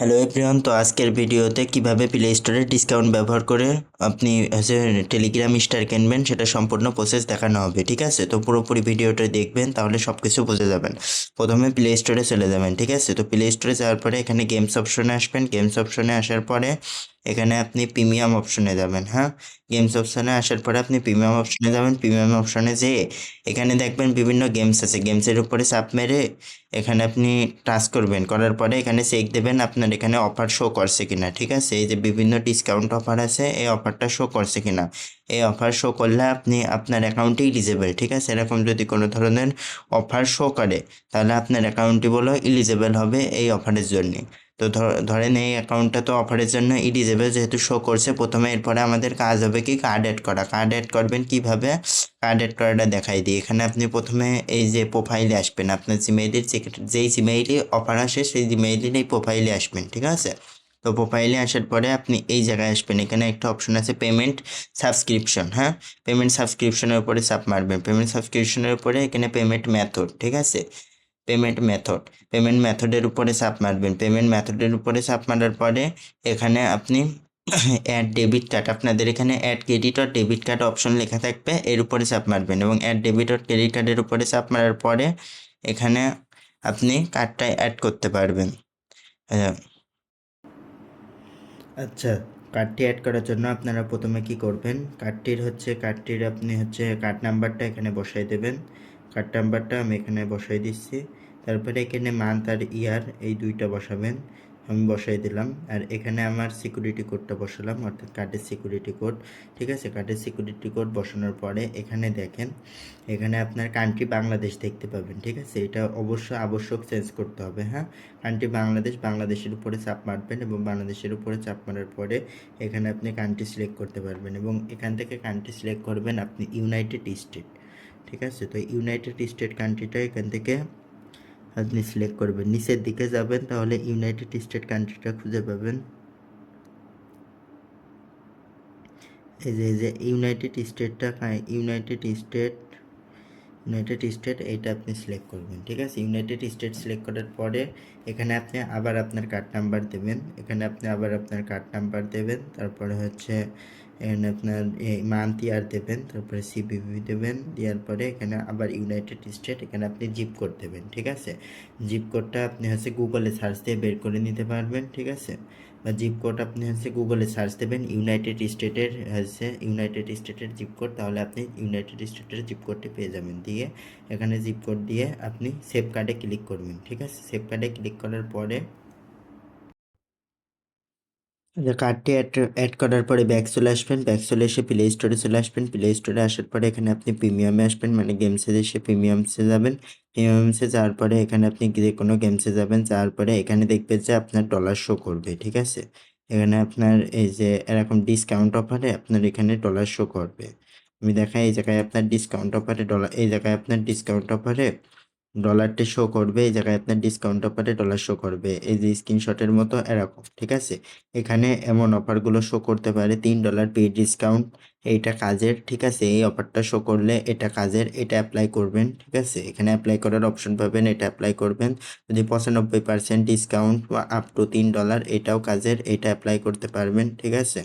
Hello everyone তো আজকের ভিডিওতে কীভাবে প্লে স্টোরে ডিসকাউন্ট ব্যবহার করে আপনি হচ্ছে টেলিগ্রাম স্টার কিনবেন, সেটা সম্পূর্ণ প্রসেস দেখানো হবে, ঠিক আছে? তো পুরোপুরি ভিডিওটা দেখবেন, তাহলে সব কিছু বুঝে যাবেন। প্রথমে প্লে স্টোরে চলে যাবেন, ঠিক আছে? তো প্লে স্টোরে যাওয়ার পরে এখানে গেমস অপশনে আসবেন। গেমস অপশনে আসার পরে এখানে আপনি প্রিমিয়াম অপশনে যাবেন হ্যাঁ? গেমস অপশনে আসার পরে আপনি প্রিমিয়াম অপশনে যাবেন। প্রিমিয়াম অপশনে যেয়ে এখানে দেখবেন বিভিন্ন গেমস আছে। গেমসের উপরে চাপ মেরে এখানে আপনি টাচ করবেন। করার পরে এখানে চেক দেবেন আপনার এখানে অফার শো করছে কিনা, ঠিক আছে? এই যে বিভিন্ন ডিসকাউন্ট অফার আছে, এই অফারটা শো করছে কিনা? এই অফার শো করলে আপনি আপনার অ্যাকাউন্টে ইলিজেবল ঠিক আছে? এরকম যদি কোনো ধরনের অফার শো করে, তাহলে আপনার অ্যাকাউন্টটি বলো ইলিজেবল হবে এই অফারের জন্য। তো ধরেন এই অ্যাকাউন্টটা তো অফারের জন্য ইলিজেবল যেহেতু শো করছে, প্রথমে এরপরে আমাদের কাজ হবে কি কার্ড অ্যাড করা। কার্ড অ্যাড করবেন কীভাবে? কার্ড অ্যাড করাটা দেখাই দিই। এখানে আপনি প্রথমে এই যে প্রোফাইলে আসবেন, আপনার জিমেইলের যেই জিমেইলে অফার আসে সেই জিমেইলের এই প্রোফাইলে আসবেন, ঠিক আছে? তো প্রোফাইলে আসার পরে আপনি এই জায়গায় আসবেন। এখানে একটা অপশন আছে পেমেন্ট সাবস্ক্রিপশন হ্যাঁ? পেমেন্ট সাবস্ক্রিপশনের উপরে চাপ মারবেন। পেমেন্ট সাবস্ক্রিপশনের উপরে এখানে পেমেন্ট মেথড ঠিক আছে? পেমেন্ট মেথড পেমেন্ট মেথডের উপরে চাপ মারবেন। পেমেন্ট মেথডের উপরে চাপ মারার পরে এখানে আপনি অ্যাড ডেবিট কার্ড আপনাদের এখানে অ্যাড ক্রেডিট আর ডেবিট কার্ড অপশন লেখা থাকবে, এর উপরে চাপ মারবেন এবং অ্যাড ডেবিট আর ক্রেডিট কার্ডের উপরে চাপ মারার পরে এখানে আপনি কার্ডটা অ্যাড করতে পারবেন। আচ্ছা কার্ডটি অ্যাড করার জন্য আপনারা প্রথমে কি করবেন? কার্ডটির হচ্ছে কার্ডটির আপনি হচ্ছে কার্ড নাম্বারটা এখানে বসাই দেবেন। কার্ড নাম্বারটা আমি এখানে বসাই দিচ্ছি। তারপরে এখানে মান্থ আর ইয়ার এই দুইটা বসাবেন। আমি বসাই দিলাম। আর এখানে আমার সিকিউরিটি কোডটা বসালাম, অর্থাৎ কার্ডের সিকিউরিটি কোড ঠিক আছে? কার্ডের সিকিউরিটি কোড বসানোর পরে এখানে দেখেন, এখানে আপনার কান্ট্রি বাংলাদেশ দেখতে পাবেন, ঠিক আছে? এটা অবশ্য আবশ্যক চেঞ্জ করতে হবে হ্যাঁ? কান্ট্রি বাংলাদেশ বাংলাদেশের উপরে চাপ মারবেন এবং বাংলাদেশের উপরে চাপ মারার পরে এখানে আপনি কান্ট্রি সিলেক্ট করতে পারবেন এবং এখান থেকে কান্ট্রি সিলেক্ট করবেন আপনি ইউনাইটেড স্টেট ঠিক আছে? তো ইউনাইটেড স্টেট কান্ট্রিটা এখান থেকে আপনি সিলেক্ট করবেন। নিচের দিকে যাবেন, তাহলে ইউনাইটেড স্টেট কান্ট্রিটা খুঁজে পাবেন। এই যে এই যে ইউনাইটেড স্টেটটা ইউনাইটেড স্টেট ইউনাইটেড স্টেট এইটা আপনি সিলেক্ট করবেন, ঠিক আছে? ইউনাইটেড স্টেট সিলেক্ট করার পরে এখানে আপনি আবার আপনার কার্ড নাম্বার দেবেন। এখানে আপনি আবার আপনার কার্ড নাম্বার দেবেন। তারপরে হচ্ছে এখানে আপনার মান্থ ইয়ার দেবেন, তারপরে সিবিবি দেবেন, দেওয়ার পরে এখানে আবার ইউনাইটেড স্টেট এখানে আপনি জিপ কোড দেবেন, ঠিক আছে? জিপ কোডটা আপনি হচ্ছে গুগলে সার্চ দিয়ে বের করে নিতে পারবেন, ঠিক আছে? বা জিপ কোড আপনি হচ্ছে গুগলে সার্চ দেবেন ইউনাইটেড স্টেটের হচ্ছে ইউনাইটেড স্টেটের জিপ কোড তাহলে আপনি ইউনাইটেড স্টেটের জিপ কোডটি পেয়ে যাবেন। দিয়ে এখানে জিপ কোড দিয়ে আপনি সেভ কার্ডে ক্লিক করবেন, ঠিক আছে? সেভ কার্ডে ক্লিক করার পরে কার্ডটি অ্যাড অ্যাড করার পরে ব্যাক চলে আসবেন। ব্যাক চলে এসে প্লে স্টোরে চলে আসবেন। প্লে স্টোরে আসার পরে এখানে আপনি প্রিমিয়ামে আসবেন মানে গেমসে এসে প্রিমিয়ামসে যাবেন। প্রিমিয়ামসে যাওয়ার পরে এখানে আপনি যে কোনো গেমসে যাবেন, যাওয়ার পরে এখানে দেখবেন যে আপনার ডলার শো করবে, ঠিক আছে? এখানে আপনার এই যে এরকম ডিসকাউন্ট অফারে আপনার এখানে ডলার শো করবে। আমি দেখাই, এই জায়গায় আপনার ডিসকাউন্ট অফারে ডলার এই জায়গায় আপনার ডিসকাউন্ট অফারে ডলারটি শো করবে, এই জায়গায় আপনার ডিসকাউন্ট অফারে ডলার শো করবে। এই যে স্ক্রিনশটের মতো এরকম, ঠিক আছে? এখানে এমন অফারগুলো শো করতে পারে, তিন ডলার পে ডিসকাউন্ট এইটা কাজের, ঠিক আছে? এই অফারটা শো করলে এটা কাজের, এটা অ্যাপ্লাই করবেন, ঠিক আছে? এখানে অ্যাপ্লাই করার অপশন পাবেন, এটা অ্যাপ্লাই করবেন। যদি পঁচানব্বই পার্সেন্ট ডিসকাউন্ট বা আপ টু তিন ডলার এটাও কাজের, এটা অ্যাপ্লাই করতে পারবেন, ঠিক আছে?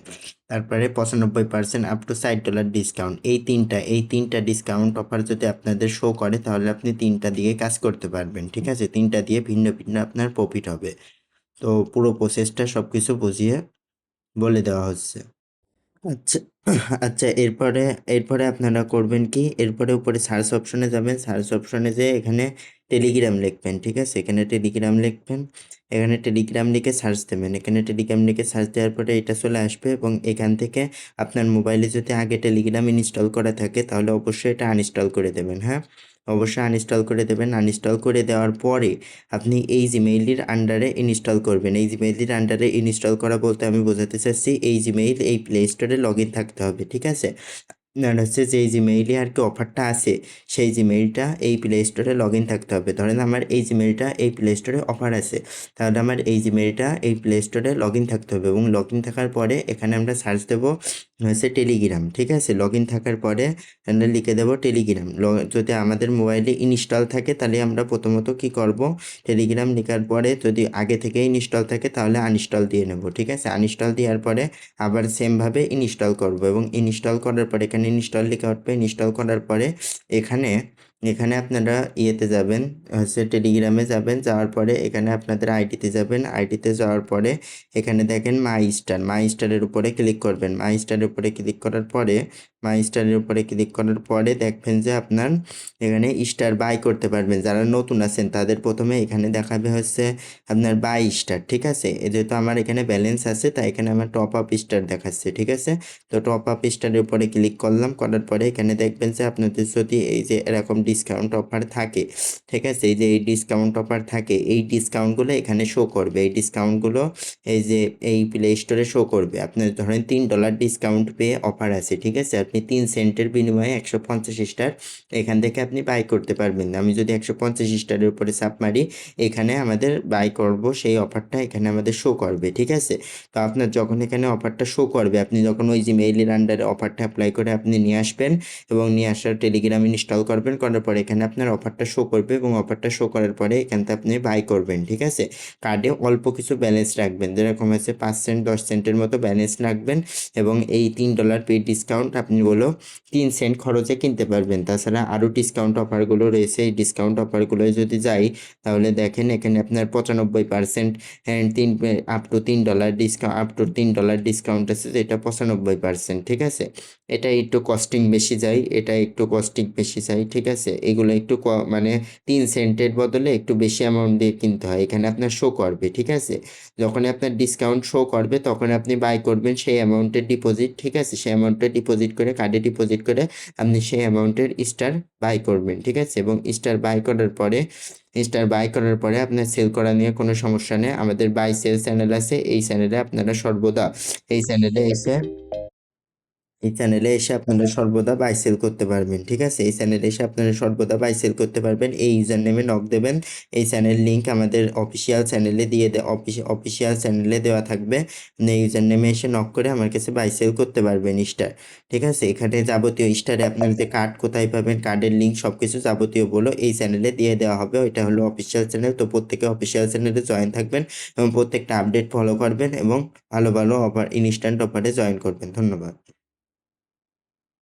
তারপরে পঁচানব্বই পার্সেন্ট আপ টু ষাট ডলার ডিসকাউন্ট এই তিনটা এই তিনটা ডিসকাউন্ট অফার যদি আপনাদের শো করে, তাহলে আপনি তিনটা দিয়ে কাজ করতে পারবেন, ঠিক আছে? তিনটা দিয়ে ভিন্ন ভিন্ন আপনার প্রফিট হবে। তো পুরো প্রসেসটা সব কিছু বুঝিয়ে বলে দেওয়া হচ্ছে। আচ্ছা আচ্ছা এরপরে এরপরে আপনারা করবেন কি? এরপরে উপরে সার্চ অপশনে যাবেন। সার্চ অপশনে যেয়ে এখানে টেলিগ্রাম লিখবেন, ঠিক আছে? এখানে টেলিগ্রাম লিখবেন। এখানে টেলিগ্রাম লিখে সার্চ দেবেন। এখানে টেলিগ্রাম লিখে সার্চ দেওয়ার পরে এটা চলে আসবে এবং এখান থেকে আপনার মোবাইলে যদি আগে টেলিগ্রাম ইনস্টল করা থাকে, তাহলে অবশ্যই এটা আনইনস্টল করে দেবেন হ্যাঁ? অবশ্যই আনইনস্টল করে দেবেন। আনইনস্টল করে দেওয়ার পরে আপনি এই জিমেইলের আন্ডারে ইনস্টল করবেন। এই জিমেইলের আন্ডারে ইনস্টল করা বলতে আমি বোঝাতে চাচ্ছি, এই জিমেইল এই প্লে স্টোরে লগ ইন থাকতে হবে, ঠিক আছে? আর হচ্ছে যেই জিমেইলে আর কি অফারটা আছে, সেই জিমেইলটা এই প্লে স্টোরে লগ ইন থাকতে হবে। ধরেন আমার এই জিমেইলটা এই প্লে স্টোরে অফার আছে, তাহলে আমার এই জিমেইলটা এই প্লে স্টোরে লগ ইন থাকতে হবে এবং লগ ইন থাকার পরে এখানে আমরা সার্চ দেবো হচ্ছে টেলিগ্রাম, ঠিক আছে? লগ ইন থাকার পরে আমরা লিখে দেবো টেলিগ্রাম। যদি আমাদের মোবাইলে ইনস্টল থাকে তাহলে আমরা প্রথমত কি করব? টেলিগ্রাম লেখার পরে যদি আগে থেকে ইনস্টল থাকে তাহলে আনইনস্টল দিয়ে নেব, ঠিক আছে? আনইনস্টল দেওয়ার পরে আবার সেমভাবে ইনস্টল করব এবং ইনস্টল করার পরে এখানে ইনস্টল লেখা উঠবে। ইনস্টল করার পরে এখানে এখানে আপনারা ইয়েতে যাবেন, হচ্ছে টেলিগ্রামে যাবেন, যাওয়ার পরে এখানে আপনাদের আইডিতে যাবেন। আইডিতে যাওয়ার পরে এখানে দেখেন মাই স্টার মাই স্টারের উপরে ক্লিক করবেন। মাই স্টারের উপরে ক্লিক করার পরে মাই স্টারের উপরে ক্লিক করার পরে দেখবেন যে আপনার এখানে স্টার বাই করতে পারবেন। যারা নতুন আছেন, তাদের প্রথমে এখানে দেখাবে হচ্ছে আপনার বাই স্টার ঠিক আছে? যেহেতু আমার এখানে ব্যালেন্স আছে, তাই এখানে আমার টপ আপ স্টার দেখাচ্ছে, ঠিক আছে? তো টপ আপ স্টারের উপরে ক্লিক করলাম, করার পরে এখানে দেখবেন যে আপনাদের যদি এই যে এরকম ডিসকাউন্ট অফার থাকে, ঠিক আছে? এই যে এই ডিসকাউন্ট অফার থাকে, এই ডিসকাউন্টগুলো এখানে শো করবে। এই ডিসকাউন্টগুলো এই যে এই প্লে স্টোরে শো করবে। আপনার ধরেন তিন ডলার ডিসকাউন্ট পেয়ে অফার আছে, ঠিক আছে? আপনি তিন সেন্টের বিনিময়ে একশো পঞ্চাশ স্টার এখান থেকে আপনি বাই করতে পারবেন। আমি যদি একশো পঞ্চাশ স্টারের উপরে চাপ মারি, এখানে আমাদের বাই করব, সেই অফারটা এখানে আমাদের শো করবে, ঠিক আছে? তো আপনার যখন এখানে অফারটা শো করবে, আপনি যখন ওই যে মেইলের আন্ডারে অফারটা অ্যাপ্লাই করে আপনি নিয়ে আসবেন এবং নিয়ে আসার টেলিগ্রাম ইনস্টল করবেন, করার পরে এখানে আপনার অফারটা শো করবে এবং অফারটা শো করার পরে এখান থেকে আপনি বাই করবেন, ঠিক আছে? কার্ডে অল্প কিছু ব্যালেন্স রাখবেন, যেরকম আছে পাঁচ সেন্ট দশ সেন্টের মতো ব্যালেন্স রাখবেন এবং এই তিন ডলার পে ডিসকাউন্ট আপনি বলো তিন সেন্ট খরচে কিনতে পারবেন। তাছাড়া আরও ডিসকাউন্ট অফারগুলো রয়েছে, এই ডিসকাউন্ট অফারগুলোয় যদি যাই, তাহলে দেখেন এখানে আপনার পঁচানব্বই পার্সেন্ট তিন আপ টু তিন ডলার ডিসকাউন্ট আপ টু তিন ডলার ডিসকাউন্ট আছে যেটা পঁচানব্বই পার্সেন্ট ঠিক আছে? এটা একটু কস্টিং বেশি যায়, এটা একটু কস্টিং বেশি যায়, ঠিক আছে? এগুলো একটু মানে তিন সেন্টের বদলে একটু বেশি অ্যামাউন্ট দিয়ে কিনতে হয়। এখানে আপনার শো করবে, ঠিক আছে? যখন আপনার ডিসকাউন্ট শো করবে তখন আপনি বাই করবেন সেই অ্যামাউন্টের ডিপোজিট ঠিক আছে? সেই অ্যামাউন্টের ডিপোজিট করে কার্ডে ডিপোজিট করে আপনি সেই অ্যামাউন্টের স্টার বাই করবেন, ঠিক আছে? এবং স্টার বাই করার পরে স্টার বাই করার পরে আপনার সেল করা নিয়ে কোনো সমস্যা নেই। আমাদের বাই সেল চ্যানেল আছে, এই চ্যানেলে আপনারা সর্বদা, এই চ্যানেলে এসে এই চ্যানেলে এসে আপনারা সর্বদা বাই সেল করতে পারবেন, ঠিক আছে? এই চ্যানেলে এসে আপনারা সর্বদা বাই সেল করতে পারবেন। এই ইউজার নেমে নক দেবেন। এই চ্যানেল লিঙ্ক আমাদের অফিসিয়াল চ্যানেলে দিয়ে দে অফিসিয়াল চ্যানেলে দেওয়া থাকবে। এই ইউজার নেমে এসে নক করে আমার কাছে বাই সেল করতে পারবেন স্টার ঠিক আছে? এখানে যাবতীয় স্টারে আপনার যে কার্ড কোথায় পাবেন কার্ডের লিঙ্ক সব কিছু যাবতীয় বলো এই চ্যানেলে দিয়ে দেওয়া হবে। ওইটা হলো অফিসিয়াল চ্যানেল তো প্রত্যেকে অফিসিয়াল চ্যানেলে জয়েন থাকবেন এবং প্রত্যেকটা আপডেট ফলো করবেন এবং ভালো ভালো অফার ইনস্ট্যান্ট অফারে জয়েন করবেন। ধন্যবাদ।